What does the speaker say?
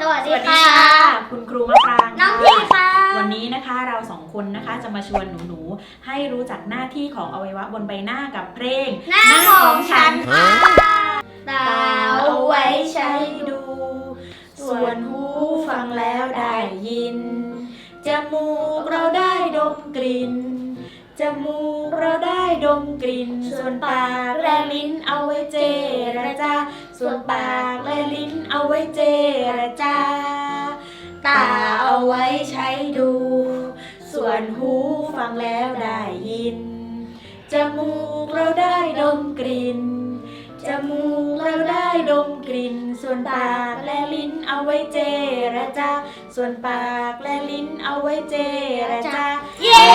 สวัสสดีวัสดีค่ะค่ะ คุณครูมะปรางน้องค่ะพี่ค่ะ วันนี้นะคะเราสองคนนะคะจะมาชวนหนูๆ ให้รู้จักหน้าที่ของอวัยวะบนใบหน้ากับเพลงหน้าของฉันค่ะตาตาเอาเอาไว้ไว้ใช้ใช้ดูดู ส่วนหูฟังแล้วได้ยิน จมูกเราได้ดมกลิ่น จมูกเราได้ดมกลิ่น ส่วนปากและลิ้นเอาไว้เจรจา ส่วนปากและลิ้นเอาไว้เจรจา ตาเอาไว้ใช้ดู ส่วนหูฟังแล้วได้ยิน จมูกเราได้ดมกลิ่น จมูกเราได้ดมกลิ่น ส่วนปากและลิ้นเอาไว้เจรจา ส่วนปากและลิ้นเอาไว้เจรจา เย้